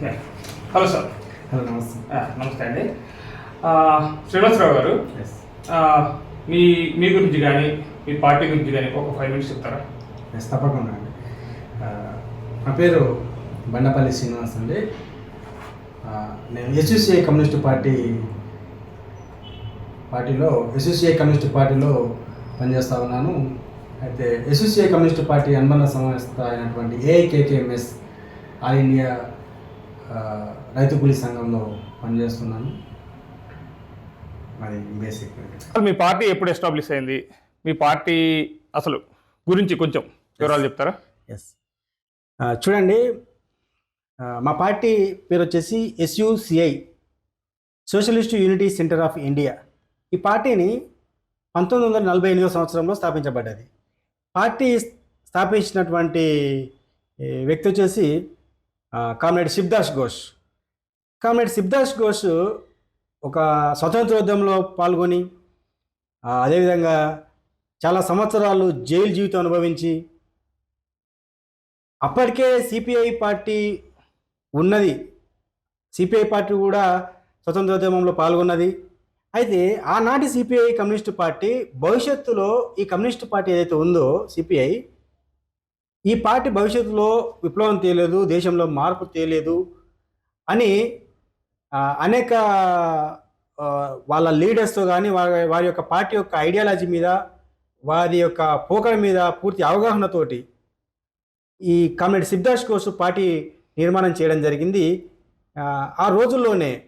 Hello sir hello నమస్తే. ఆ, నమస్తే అండి. ఆ, శ్రీనివాసరావు గారు. ఎస్ ఆ, మీ మీ గురించి కానీ మీ పార్టీ గురించి కానీ ఒక ఫైవ్ మినిట్స్ చెప్తారా? ఎస్ తప్పకుండా అండి. నా పేరు బండపల్లి శ్రీనివాస్ అండి. నేను ఎస్యూసిఐ కమ్యూనిస్ట్ పార్టీ పార్టీలో ఎస్యూసిఐ కమ్యూనిస్ట్ పార్టీలో పనిచేస్తూ ఉన్నాను. అయితే ఎస్యూసిఐ కమ్యూనిస్ట్ పార్టీ అనుబంధ సంస్థ అయినటువంటి ఏఐకేకేఎంఎస్ ఆల్ ఇండియా రైతు కూలీ సంఘంలో పనిచేస్తున్నాను. మరి బేసిక్ మీ పార్టీ ఎప్పుడు ఎస్టాబ్లిష్ అయింది? మీ పార్టీ అసలు గురించి కొంచెం వివరాలు చెప్తారా? ఎస్ చూడండి మా పార్టీ పేరు వచ్చేసి SUCI socialist unity centre of India ఈ పార్టీని పంతొమ్మిది వందల నలభై ఎనిమిదో సంవత్సరంలో స్థాపించబడ్డది. పార్టీ స్థాపించినటువంటి వ్యక్తి వచ్చేసి కామ్రేడ్ శిబ్దాస్ ఘోష్. కామ్రేడ్ శిబ్దాస్ ఘోష్ ఒక స్వతంత్రోద్యమంలో పాల్గొని అదేవిధంగా చాలా సంవత్సరాలు జైలు జీవితం అనుభవించి అప్పటికే సిపిఐ పార్టీ ఉన్నది. సిపిఐ పార్టీ కూడా స్వతంత్రోద్యమంలో పాల్గొన్నది. అయితే ఆనాటి సిపిఐ కమ్యూనిస్ట్ పార్టీ భవిష్యత్తులో ఈ కమ్యూనిస్ట్ పార్టీ ఏదైతే ఉందో సిపిఐ ఈ పార్టీ భవిష్యత్తులో విప్లవం తేలేదు దేశంలో మార్పు తేలేదు అని అనేక వాళ్ళ లీడర్స్తో కానీ వారి వారి యొక్క పార్టీ యొక్క ఐడియాలజీ మీద వారి యొక్క పోకడ మీద పూర్తి అవగాహనతోటి ఈ కామ్రేడ్ సిద్ధార్థ్ కోసం పార్టీ నిర్మాణం చేయడం జరిగింది. ఆ, రోజుల్లోనే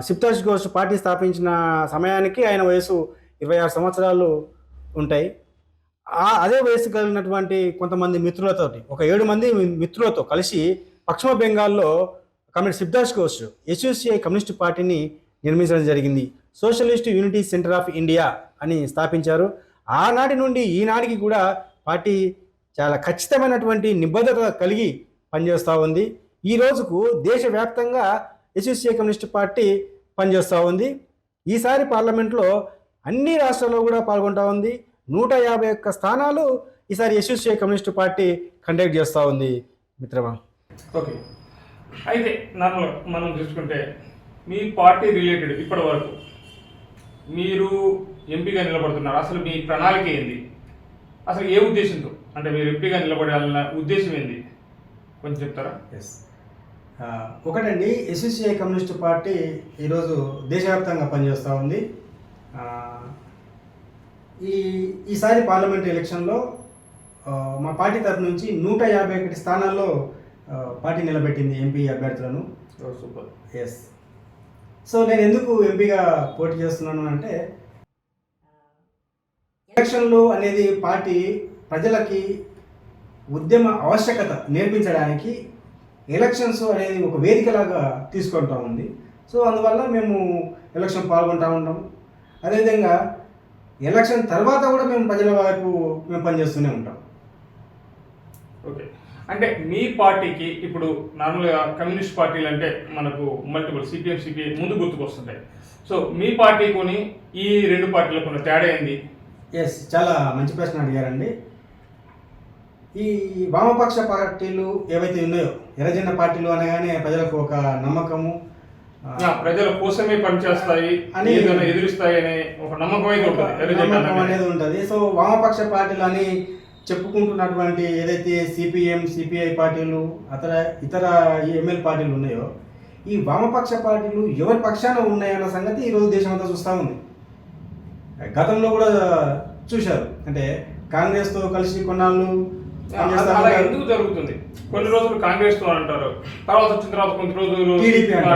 సిప్తాష్ ఘోష్ పార్టీ స్థాపించిన సమయానికి ఆయన వయసు ఇరవై ఆరు సంవత్సరాలు ఉంటాయి. అదే వయసు కలిగినటువంటి కొంతమంది మిత్రులతోటి ఒక ఏడు మంది మిత్రులతో కలిసి పశ్చిమ బెంగాల్లో comrade Siddharth Ghosh SUCI communist పార్టీని నిర్మించడం జరిగింది. Socialist unity centre of India అని స్థాపించారు. ఆనాటి నుండి ఈనాటికి కూడా పార్టీ చాలా ఖచ్చితమైనటువంటి నిబద్ధత కలిగి పనిచేస్తూ ఉంది. ఈ రోజుకు దేశవ్యాప్తంగా ఎస్యూసీఐ కమ్యూనిస్ట్ పార్టీ పనిచేస్తూ ఉంది. ఈసారి పార్లమెంట్లో అన్ని రాష్ట్రాల్లో కూడా పాల్గొంటూ ఉంది. నూట యాభై ఒక్క స్థానాలు ఈసారి ఎస్ఎస్సీ కమ్యూనిస్ట్ పార్టీ కండక్ట్ చేస్తూ ఉంది మిత్రమా? ఓకే. అయితే నార్మల్ మనం చూసుకుంటే మీ పార్టీ రిలేటెడ్ ఇప్పటి వరకు మీరు ఎంపీగా నిలబడుతున్నారు. అసలు మీ ప్రణాళిక ఏంది? అసలు ఏ ఉద్దేశంతో? అంటే మీరు ఎంపీగా నిలబడాలన్న ఉద్దేశం ఏంది? కొంచెం చెప్తారా? ఎస్ ఒకటండి ఎస్ఎస్సిఐ కమ్యూనిస్ట్ పార్టీ ఈరోజు దేశవ్యాప్తంగా పనిచేస్తూ ఉంది. ఈ ఈసారి పార్లమెంట్ ఎలక్షన్లో మా పార్టీ తరపు నుంచి నూట యాభై ఒకటి స్థానాల్లో పార్టీ నిలబెట్టింది ఎంపీ అభ్యర్థులను. సూపర్. ఎస్ సో నేను ఎందుకు ఎంపీగా పోటీ చేస్తున్నాను అంటే ఎలక్షన్లు అనేది పార్టీ ప్రజలకి ఉద్యమ ఆవశ్యకత నేర్పించడానికి ఎలక్షన్స్ అనేది ఒక వేదికలాగా తీసుకుంటా ఉంది. సో అందువల్ల మేము ఎలక్షన్ పాల్గొంటూ ఉంటాం. అదేవిధంగా ఎలక్షన్ తర్వాత కూడా మేము ప్రజల వైపు మేము పనిచేస్తూనే ఉంటాం. ఓకే. అంటే మీ పార్టీకి ఇప్పుడు నార్మల్గా కమ్యూనిస్ట్ పార్టీలు అంటే మనకు మల్టిపుల్ సిపిఎం సిపిఐ ముందు గుర్తుకొస్తుంటాయి. సో మీ పార్టీకుని ఈ రెండు పార్టీలకు ఉన్న తేడా ఏంది? ఎస్ చాలా మంచి ప్రశ్న అడిగారండి. ఈ వామపక్ష పార్టీలు ఏవైతే ఉన్నాయో ఎర్రజెండా పార్టీలు అనగానే ప్రజలకు ఒక నమ్మకము ప్రజల కోసమే పనిచేస్తాయి అని- ఎదురిస్తాయి అనే ఒక నమ్మకం అయితే ఉంటుంది నమ్మకం. అనేది ఉంటుంది. సో వామపక్ష పార్టీలు అని చెప్పుకుంటున్నటువంటి ఏదైతే సిపిఎం సిపిఐ పార్టీలు అతర ఇతర ఎంఎల్ పార్టీలు ఉన్నాయో ఈ వామపక్ష పార్టీలు ఎవరి పక్షాన ఉన్నాయన్న సంగతి ఈరోజు దేశం అంతా చూస్తూ ఉంది. గతంలో కూడా చూశారు. అంటే కాంగ్రెస్తో కలిసి కొన్నాళ్ళు అలా. ఎందుకు జరుగుతుంది కొన్ని రోజులు కాంగ్రెస్తో అంటారు తర్వాత వచ్చిన తర్వాత కొన్ని రోజులు.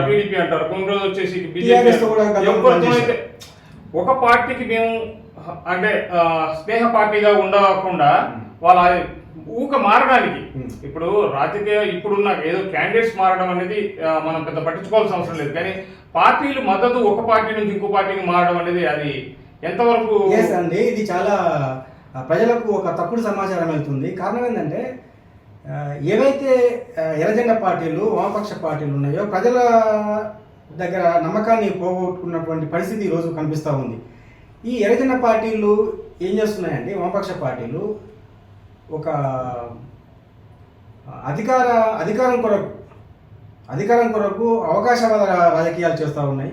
టీడీపీ అంటారు కొన్ని రోజులు వచ్చేసి. అయితే ఒక పార్టీకి మేము అంటే స్నేహ పార్టీగా ఉండకుండా వాళ్ళ ఊక మారడానికి. ఇప్పుడు రాజకీయ ఇప్పుడున్న ఏదో క్యాండిడేట్స్ మారడం అనేది మనం పెద్ద పట్టించుకోవాల్సిన అవసరం లేదు కానీ పార్టీలు మద్దతు ఒక పార్టీ నుంచి ఇంకో పార్టీకి మారడం అనేది అది ఎంతవరకు అండి ఇది చాలా ప్రజలకు ఒక తప్పుడు సమాచారం వెళ్తుంది. కారణం ఏంటంటే ఏవైతే ఆ, పార్టీలు వామపక్ష పార్టీలు ఉన్నాయో ప్రజల దగ్గర నమ్మకాన్ని పోగొట్టుకున్నటువంటి పరిస్థితి ఈరోజు కనిపిస్తూ ఉంది. ఈ ఎర్రజెండా పార్టీలు ఏం చేస్తున్నాయండి వామపక్ష పార్టీలు ఒక అధికార అధికారం కొరకు అధికారం కొరకు అవకాశవాద రాజకీయాలు చేస్తూ ఉన్నాయి.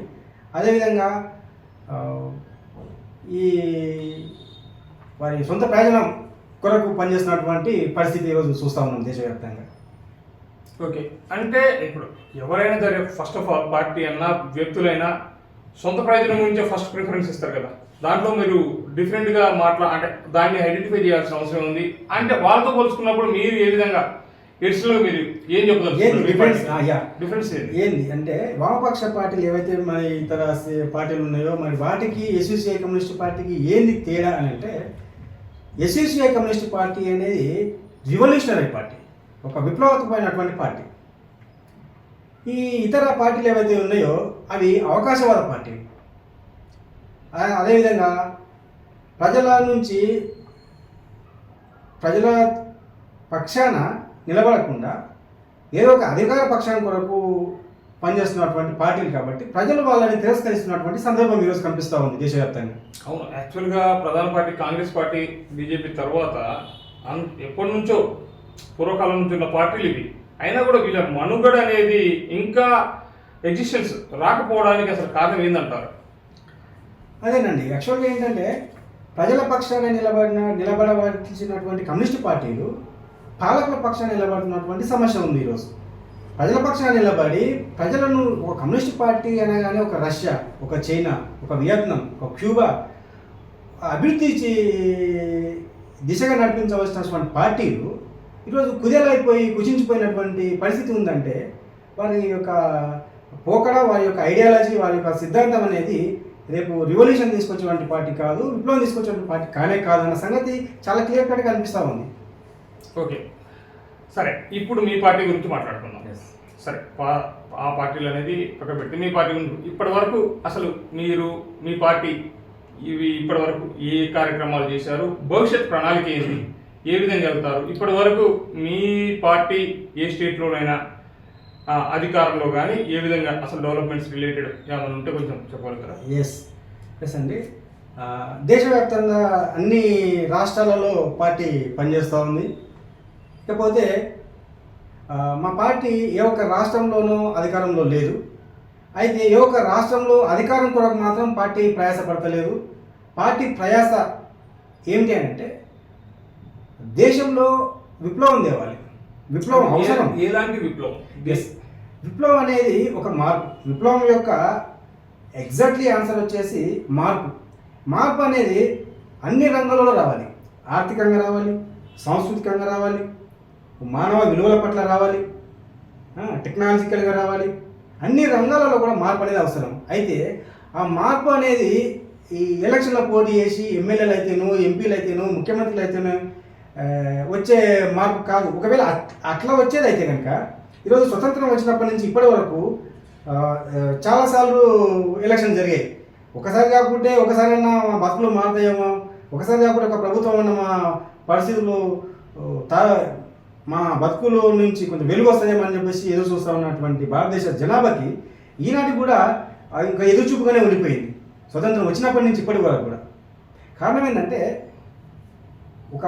అదేవిధంగా ఈ వారి సొంత ప్రయోజనం కొరకు పనిచేస్తున్నటువంటి పరిస్థితి ఈరోజు చూస్తూ ఉన్నాం దేశవ్యాప్తంగా. ఓకే. అంటే ఇప్పుడు ఎవరైనా సరే ఫస్ట్ ఆఫ్ ఆల్ పార్టీ అన్నా వ్యక్తులైనా సొంత ప్రయోజనం గురించే ఫస్ట్ ప్రిఫరెన్స్ ఇస్తారు కదా. దాంట్లో మీరు డిఫరెంట్గా మాట్లా అంటే దాన్ని ఐడెంటిఫై చేయాల్సిన అవసరం ఉంది. అంటే వాళ్ళతో పోల్చుకున్నప్పుడు మీరు ఏ విధంగా ఎడిషనల్గా మీరు ఏం ఏంది డిఫరెన్స్ చెప్పదలుచుకున్నారు యా. డిఫరెన్స్ ఏంది? అంటే వామపక్ష పార్టీలు ఏవైతే మన ఇతర పార్టీలు ఉన్నాయో మరి వాటికి ఎస్యూసీఐ కమ్యూనిస్ట్ పార్టీకి ఏంది తేడా అని అంటే ఎస్యూసీఐ కమ్యూనిస్ట్ పార్టీ అనేది రివల్యూషనరీ పార్టీ ఒక విప్లవాత్మకమైనటువంటి పార్టీ. ఈ ఇతర పార్టీలు ఏవైతే ఉన్నాయో అవి అవకాశవాద పార్టీ. అదేవిధంగా ప్రజల నుంచి ప్రజల పక్షాన నిలబడకుండా ఏదో ఒక అధికార పక్షాన్ని కొరకు పనిచేస్తున్నటువంటి పార్టీలు కాబట్టి ప్రజలు వాళ్ళని తిరస్కరిస్తున్నటువంటి సందర్భం ఈరోజు కనిపిస్తూ ఉంది దేశవ్యాప్తంగా. అవును యాక్చువల్గా ప్రధాన పార్టీ కాంగ్రెస్ పార్టీ బీజేపీ తర్వాత ఎప్పటి నుంచో పూర్వకాలం నుంచి ఉన్న పార్టీలు ఇవి. అయినా కూడా వీళ్ళ మనుగడ అనేది ఇంకా ఎగ్జిస్టెన్స్ రాకపోవడానికి అసలు కారణం ఏందంటారు? అదేనండి. యాక్చువల్గా ఏంటంటే ప్రజల పక్షాన నిలబడిన నిలబడవలసినటువంటి కమ్యూనిస్ట్ పార్టీలు పాలకుల పక్షాన నిలబడుతున్నటువంటి సమస్య ఉంది ఈరోజు. ప్రజల పక్షాన నిలబడి ప్రజలను ఒక కమ్యూనిస్ట్ పార్టీ అనగానే ఒక రష్యా ఒక చైనా ఒక వియత్నాం ఒక క్యూబా అభివృద్ధి దిశగా నడిపించవలసినటువంటి పార్టీలు ఈరోజు కుదేలైపోయి కుచించిపోయినటువంటి పరిస్థితి ఉందంటే వారి యొక్క పోకడ వారి యొక్క ఐడియాలజీ వారి యొక్క సిద్ధాంతం అనేది రేపు రివల్యూషన్ తీసుకొచ్చేటువంటి పార్టీ కాదు విప్లవం తీసుకొచ్చేటువంటి పార్టీ కానే కాదు అన్న సంగతి చాలా క్లియర్ కట్గా అనిపిస్తూ ఉంది. ఓకే. సరే ఇప్పుడు మీ పార్టీ గురించి మాట్లాడుకుందాం. సరే పా- ఆ పార్టీలు అనేది పక్కన పెట్టి మీ పార్టీ గురించి ఇప్పటి వరకు అసలు మీరు మీ పార్టీ ఇవి ఇప్పటి వరకు ఏ కార్యక్రమాలు చేశారు? భవిష్యత్ ప్రణాళిక ఏంటి ఏ విధంగా వెళ్తారు? ఇప్పటి వరకు మీ పార్టీ ఏ స్టేట్లోనైనా అధికారంలో కానీ ఏ విధంగా అసలు డెవలప్మెంట్స్ రిలేటెడ్ ఏమైనా ఉంటే కొంచెం చెప్పగలుగుతారా? ఎస్ ఎస్ అండి. దేశవ్యాప్తంగా అన్ని రాష్ట్రాలలో పార్టీ పనిచేస్తూ ఉంది. ఇకపోతే మా పార్టీ ఏ ఒక్క రాష్ట్రంలోనూ అధికారంలో లేదు. అయితే ఏ ఒక్క రాష్ట్రంలో అధికారం కొరకు మాత్రం పార్టీ ప్రయాసపడతలేదు. పార్టీ ప్రయాస ఏమిటి అని అంటే దేశంలో విప్లవం తేవాలి. విప్లవం అవసరం. ఎలాంటి విప్లవం? ఎస్ విప్లవం అనేది ఒక మార్పు. విప్లవం యొక్క ఎగ్జాక్ట్లీ ఆన్సర్ వచ్చేసి మార్పు. మార్పు అనేది అన్ని రంగాలలో రావాలి. ఆర్థికంగా రావాలి సాంస్కృతికంగా రావాలి మానవ విలువల పట్ల రావాలి టెక్నాలజికల్గా రావాలి అన్ని రంగాలలో కూడా మార్పు అనేది అవసరం. అయితే ఆ మార్పు అనేది ఈ ఎలక్షన్లో పోటీ చేసి ఎమ్మెల్యేలు అయితేను ఎంపీలు అయితేను ముఖ్యమంత్రులు అయితేనో వచ్చే మార్పు కాదు. ఒకవేళ అట్- అట్లా వచ్చేది అయితే కనుక ఈరోజు స్వతంత్రం వచ్చినప్పటి నుంచి ఇప్పటి వరకు చాలాసార్లు ఎలక్షన్ జరిగాయి. ఒకసారి కాకుంటే ఒకసారైనా మా బతుకులు మారుతాయేమో ఒకసారి కాకుండా ఒక ప్రభుత్వం ఉన్న మా పరిస్థితులు తా మా బతుకుల నుంచి కొంచెం వెలుగు వస్తాయేమో అని చెప్పేసి ఎదురు చూస్తూ ఉన్నటువంటి భారతదేశ జనాభాకి ఈనాటి కూడా ఇంకా ఎదురుచూపుగానే ఉండిపోయింది. స్వతంత్రం వచ్చినప్పటి నుంచి ఇప్పటి వరకు కూడా. కారణం ఏంటంటే ఒక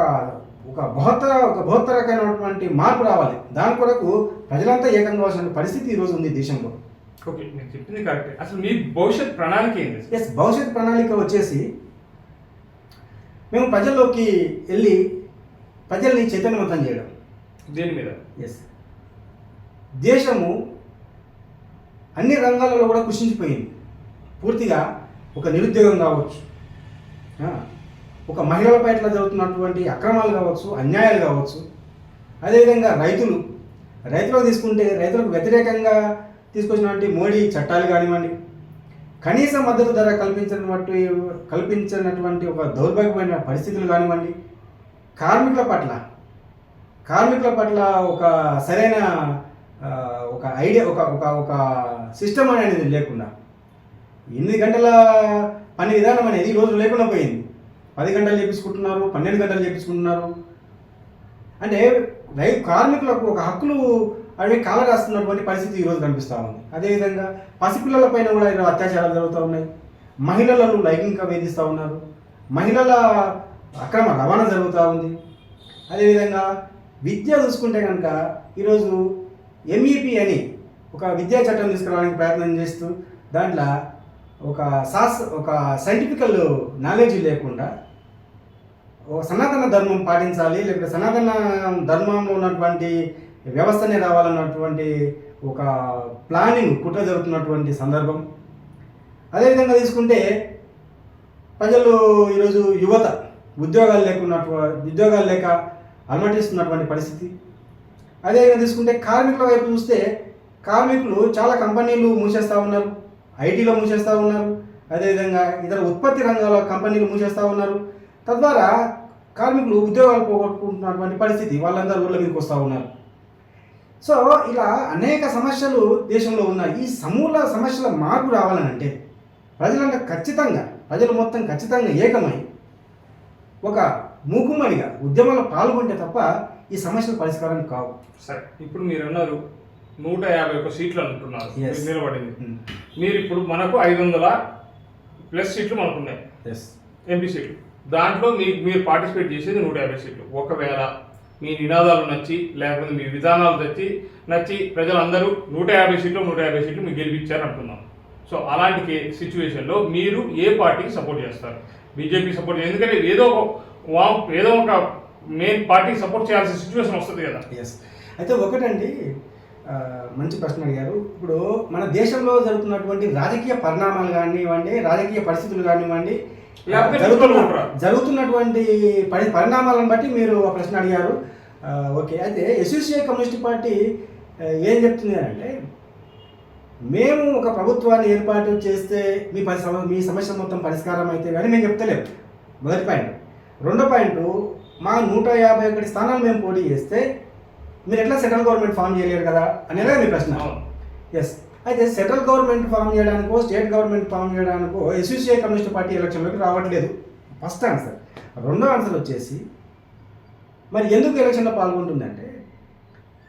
ఒక బృహత్తర ఒక బృహత్తరకమైనటువంటి మార్పు రావాలి. దాని కొరకు ప్రజలంతా ఏకం కావాల్సిన పరిస్థితి ఈరోజు ఉంది దేశంలో. ఓకే నేను చెప్పింది కరెక్ట్. అసలు మీ భవిష్యత్ ప్రణాళిక ఏంటి ఎస్ భవిష్యత్ ప్రణాళిక వచ్చేసి మేము ప్రజల్లోకి వెళ్ళి ప్రజల్ని చైతన్యవంతం చేయడం. దేని మీద? ఎస్ దేశము అన్ని రంగాలలో కూడా కృషించిపోయింది. పూర్తిగా ఒక నిరుద్యోగం కావచ్చు ఒక మహిళల పట్ల జరుగుతున్నటువంటి అక్రమాలు కావచ్చు అన్యాయాలు కావచ్చు అదేవిధంగా రైతులు రైతులకు తీసుకుంటే రైతులకు వ్యతిరేకంగా తీసుకొచ్చినటువంటి మోడీ చట్టాలు కానివ్వండి కనీస మద్దతు ధర కల్పించినటువంటి కల్పించినటువంటి ఒక దౌర్భాగ్యమైన పరిస్థితులు కానివ్వండి కార్మికుల పట్ల కార్మికుల పట్ల ఒక సరైన ఒక ఐడియా ఒక ఒక ఒక సిస్టమ్ అనేది లేకుండా ఎనిమిది గంటల పని విధానం అనేది ఈ రోజు లేకుండా పోయింది. పది గంటలు చేపించుకుంటున్నారు పన్నెండు గంటలు చేపించుకుంటున్నారు. అంటే రైతు కార్మికులకు ఒక హక్కులు అవి కాల రాస్తున్నటువంటి పరిస్థితి ఈరోజు కనిపిస్తూ ఉంది. అదేవిధంగా పసిపిల్లల పైన కూడా ఈరోజు అత్యాచారాలు జరుగుతూ ఉన్నాయి. మహిళలను లైంగిక వేధిస్తూ ఉన్నారు. మహిళల అక్రమ రవాణా జరుగుతూ ఉంది. అదేవిధంగా విద్య చూసుకుంటే కనుక ఈరోజు ఎంఈపి అని ఒక విద్యా చట్టం తీసుకురావడానికి ప్రయత్నం చేస్తూ దాంట్లో ఒక శాస్ ఒక సైంటిఫికల్ నాలెడ్జ్ లేకుండా ఒక సనాతన ధర్మం పాటించాలి లేకపోతే సనాతన ధర్మంలో ఉన్నటువంటి వ్యవస్థనే రావాలన్నటువంటి ఒక ప్లానింగ్ కుట్ర జరుగుతున్నటువంటి సందర్భం. అదేవిధంగా తీసుకుంటే ప్రజలు ఈరోజు యువత ఉద్యోగాలు లేకున్నట్టు ఉద్యోగాలు లేక అలమటిస్తున్నటువంటి పరిస్థితి. అదేవిధంగా తీసుకుంటే కార్మికుల వైపు చూస్తే కార్మికులు చాలా కంపెనీలు మూసేస్తూ ఉన్నారు. ఐటీలో మూసేస్తూ ఉన్నారు. అదేవిధంగా ఇతర ఉత్పత్తి రంగాల కంపెనీలు మూసేస్తూ ఉన్నారు. తద్వారా కార్మికులు ఉద్యోగాలు పోగొట్టుకుంటున్నటువంటి పరిస్థితి వాళ్ళందరూ ఊళ్ళ మీదకి వస్తూ ఉన్నారు. సో ఇలా అనేక సమస్యలు దేశంలో ఉన్నాయి. ఈ సమూల సమస్యల మార్పు రావాలనంటే ప్రజలంతా ఖచ్చితంగా ప్రజలు మొత్తం ఖచ్చితంగా ఏకమై ఒక మూకుమ్మడిగా ఉద్యమంలో పాల్గొంటే తప్ప ఈ సమస్యల పరిష్కారం కావు. సరే ఇప్పుడు మీరు అన్నారు నూట యాభై ఒక్క సీట్లు అంటున్నారు నిలబడింది. మీరు ఇప్పుడు మనకు ఐదు వందల ప్లస్ సీట్లు మనకు ఉన్నాయి ఎస్ ఎంపీ సీట్లు. దాంట్లో మీ మీరు పార్టిసిపేట్ చేసేది నూట యాభై సీట్లు. ఒకవేళ మీ నినాదాలు నచ్చి లేకపోతే మీ విధానాలు నచ్చి నచ్చి ప్రజలందరూ నూట యాభై సీట్లు నూట యాభై సీట్లు మీకు గెలిపించారు అంటున్నాం సో అలాంటి సిచ్యువేషన్లో మీరు ఏ పార్టీకి సపోర్ట్ చేస్తారు? బీజేపీ సపోర్ట్ ఎందుకంటే ఏదో ఒక వా- ఏదో ఒక మెయిన్ పార్టీకి సపోర్ట్ చేయాల్సిన సిచ్యువేషన్ వస్తుంది కదా. ఎస్ అయితే ఒకటండి మంచి ప్రశ్న అడిగారు. ఇప్పుడు మన దేశంలో జరుగుతున్నటువంటి రాజకీయ పరిణామాలు కానివ్వండి రాజకీయ పరిస్థితులు కానివ్వండి? జరుగుతున్నటువంటి పరి పరిణామాలను బట్టి మీరు ఆ ప్రశ్న అడిగారు. ఓకే. అయితే ఎస్యూసిఐ కమ్యూనిస్ట్ పార్టీ ఏం చెప్తుంది అంటే మేము ఒక ప్రభుత్వాన్ని ఏర్పాటు చేస్తే మీ పరి మీ సమస్య మొత్తం పరిష్కారం అయితే కానీ మేము చెప్తలేము మొదటి పాయింట్ రెండో పాయింట్ మా నూట యాభై ఒకటి స్థానాలు మేము పోటీ చేస్తే మీరు ఎట్లా సెంట్రల్ గవర్నమెంట్ ఫామ్ చేయలేరు కదా అనేదే మీ ప్రశ్న. ఎస్ అయితే సెంట్రల్ గవర్నమెంట్ ఫామ్ చేయడానికో స్టేట్ గవర్నమెంట్ ఫామ్ చేయడానికో ఎస్యూసీఐ కమ్యూనిస్ట్ పార్టీ ఎలక్షన్లోకి రావట్లేదు. ఫస్ట్ ఆన్సర్ రెండో ఆన్సర్ వచ్చేసి మరి ఎందుకు ఎలక్షన్లో పాల్గొంటుందంటే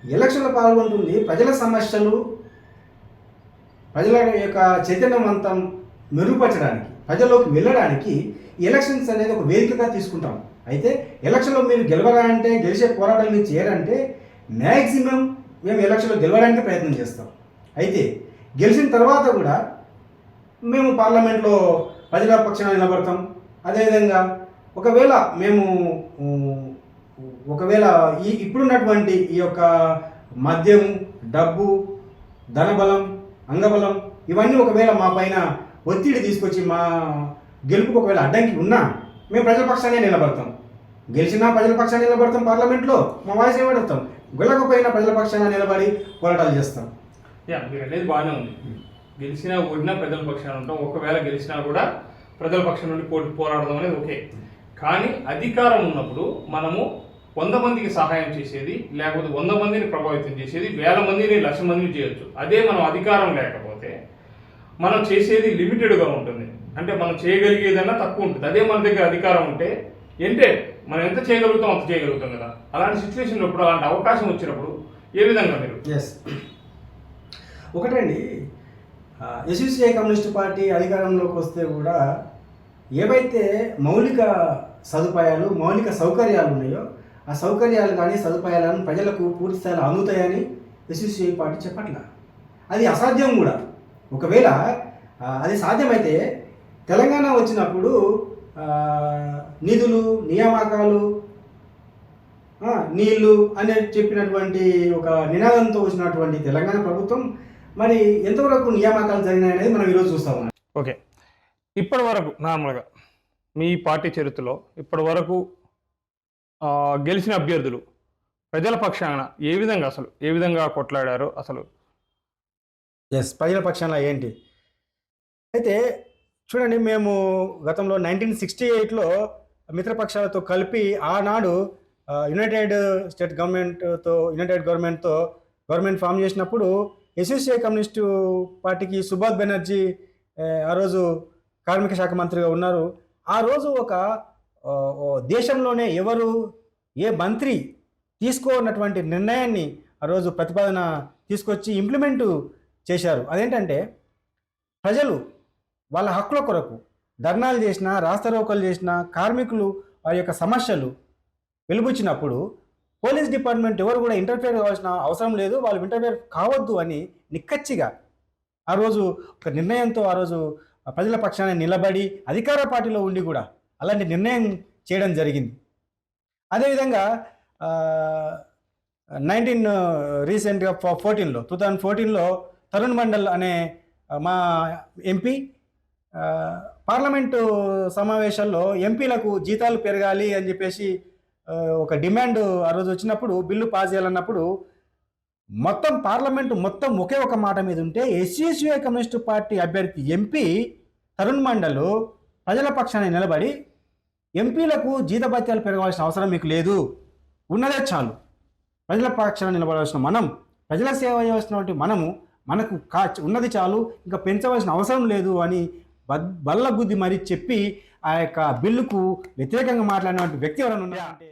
ఎలక్షన్లో పాల్గొంటుంది ప్రజల సమస్యలు ప్రజల యొక్క చైతన్యవంతం మెరుగుపరచడానికి ప్రజల్లోకి వెళ్ళడానికి ఎలక్షన్స్ అనేది ఒక వేదికగా తీసుకుంటాం. అయితే ఎలక్షన్లో మీరు గెలవరా అంటే గెలిచే పోరాటాలు మీరు చేయాలంటే మ్యాక్సిమం మేము ఎలక్షన్లో గెలవడానికి ప్రయత్నం చేస్తాం. అయితే గెలిచిన తర్వాత కూడా మేము పార్లమెంట్లో ప్రజల పక్షాన నిలబడతాం. అదేవిధంగా ఒకవేళ మేము ఒకవేళ ఈ ఇప్పుడున్నటువంటి ఈ యొక్క మద్యం డబ్బు ధనబలం అంగబలం ఇవన్నీ ఒకవేళ మా పైన ఒత్తిడి తీసుకొచ్చి మా గెలుపుకు ఒకవేళ అడ్డంకి ఉన్నా మేము ప్రజల పక్షానే నిలబడతాం. గెలిచినా ప్రజల పక్షాన్ని నిలబడతాం పార్లమెంట్లో మా వాయిస్ నిలబడతాం గెలకపోయినా ప్రజల పక్షాన నిలబడి పోరాటాలు చేస్తాం. యా మీరు అనేది బాగానే ఉంది. గెలిచినా ఓడినా ప్రజల పక్షాన ఉంటాం. ఒకవేళ గెలిచినా కూడా ప్రజల పక్షం నుండి పోటీ పోరాడడం అనేది ఓకే. కానీ అధికారం ఉన్నప్పుడు మనము వంద మందికి సహాయం చేసేది లేకపోతే వంద మందిని ప్రభావితం చేసేది వేల మందిని లక్ష మందిని చేయొచ్చు. అదే మనం అధికారం లేకపోతే మనం చేసేది లిమిటెడ్గా ఉంటుంది. అంటే మనం చేయగలిగేదన్నా తక్కువ ఉంటుంది. అదే మన దగ్గర అధికారం ఉంటే ఏంటే మనం ఎంత చేయగలుగుతాం అంత చేయగలుగుతాం కదా. అలాంటి సిచ్యువేషన్ ఇప్పుడు అలాంటి అవకాశం వచ్చినప్పుడు ఏ విధంగా మీరు? ఎస్ ఒకటండి ఎస్యూసీఐ కమ్యూనిస్ట్ పార్టీ అధికారంలోకి వస్తే కూడా ఏవైతే మౌలిక సదుపాయాలు మౌలిక సౌకర్యాలు ఉన్నాయో ఆ సౌకర్యాలు కానీ సదుపాయాలను ప్రజలకు పూర్తి స్థాయిలో అందుతాయని ఎస్యూసీఐ పార్టీ చెప్పట్ల. అది అసాధ్యం కూడా. ఒకవేళ అది సాధ్యమైతే తెలంగాణ వచ్చినప్పుడు ఆ, నిధులు నియామకాలు ఆ, నీళ్ళు అని చెప్పినటువంటి ఒక నినాదంతో వచ్చినటువంటి తెలంగాణ ప్రభుత్వం మరి ఎంతవరకు నియామకాలు జరిగినాయనేది మనం ఈరోజు చూస్తా ఉన్నాం. ఓకే. ఇప్పటి వరకు నార్మల్గా మీ పార్టీ చరిత్రలో ఇప్పటి వరకు ఆ, గెలిచిన అభ్యర్థులు ప్రజల పక్షాన ఏ విధంగా అసలు ఏ విధంగా కొట్లాడారో అసలు? ఎస్ ప్రజల పక్షాన ఏంటి? అయితే చూడండి మేము గతంలో నైన్టీన్ సిక్స్టీ ఎయిట్లో మిత్రపక్షాలతో కలిపి ఆనాడు యునైటెడ్ స్టేట్ గవర్నమెంట్తో యునైటెడ్ గవర్నమెంట్తో గవర్నమెంట్ ఫామ్ చేసినప్పుడు ఎస్ఎస్ఐ కమ్యూనిస్టు పార్టీకి సుభాష్ బెనర్జీ ఆ, రోజు కార్మిక శాఖ మంత్రిగా ఉన్నారు. ఆ రోజు ఒక దేశంలోనే ఎవరు ఏ మంత్రి తీసుకోనటువంటి నిర్ణయాన్ని ఆ రోజు ప్రతిపాదన తీసుకొచ్చి ఇంప్లిమెంట్ చేశారు. అదేంటంటే ప్రజలు వాళ్ళ హక్కుల కొరకు ధర్నాలు చేసిన రాస్తారోకలు చేసిన కార్మికులు వారి యొక్క సమస్యలు వెలుబుచ్చినప్పుడు పోలీస్ డిపార్ట్మెంట్ ఎవరు కూడా ఇంటర్ఫేర్ కావాల్సిన అవసరం లేదు వాళ్ళు ఇంటర్ఫేర్ కావద్దు అని నిక్కచ్చిగా ఆ రోజు ఒక నిర్ణయంతో ఆ రోజు ప్రజల పక్షాన నిలబడి అధికార పార్టీలో ఉండి కూడా అలాంటి నిర్ణయం చేయడం జరిగింది. అదేవిధంగా నైన్టీన్ రీసెంట్గా ఫోర్టీన్లో టూ థౌజండ్ ఫోర్టీన్లో తరుణ్ మండల్ అనే మా ఎంపీ పార్లమెంటు సమావేశాల్లో ఎంపీలకు జీతాలు పెరగాలి అని చెప్పేసి ఒక డిమాండ్ ఆ రోజు వచ్చినప్పుడు బిల్లు పాస్ చేయాలన్నప్పుడు మొత్తం పార్లమెంటు మొత్తం ఒకే ఒక మాట మీద ఉంటే ఎస్సీసీఏ కమ్యూనిస్టు పార్టీ అభ్యర్థి ఎంపీ తరుణ్ మండల్ ప్రజల పక్షాన నిలబడి ఎంపీలకు జీతభత్యాలు పెరగవలసిన అవసరం మీకు లేదు. ఉన్నదే చాలు. ప్రజల పక్షాన నిలబడవలసిన మనం ప్రజల సేవ చేయవలసినటువంటి మనము మనకు కా ఉన్నది చాలు. ఇంకా పెంచవలసిన అవసరం లేదు అని బద్ బల్ల బుద్ధి మరి చెప్పి ఆ యొక్క బిల్లుకు వ్యతిరేకంగా మాట్లాడినటువంటి వ్యక్తి ఎవరైనా ఉన్నారంటే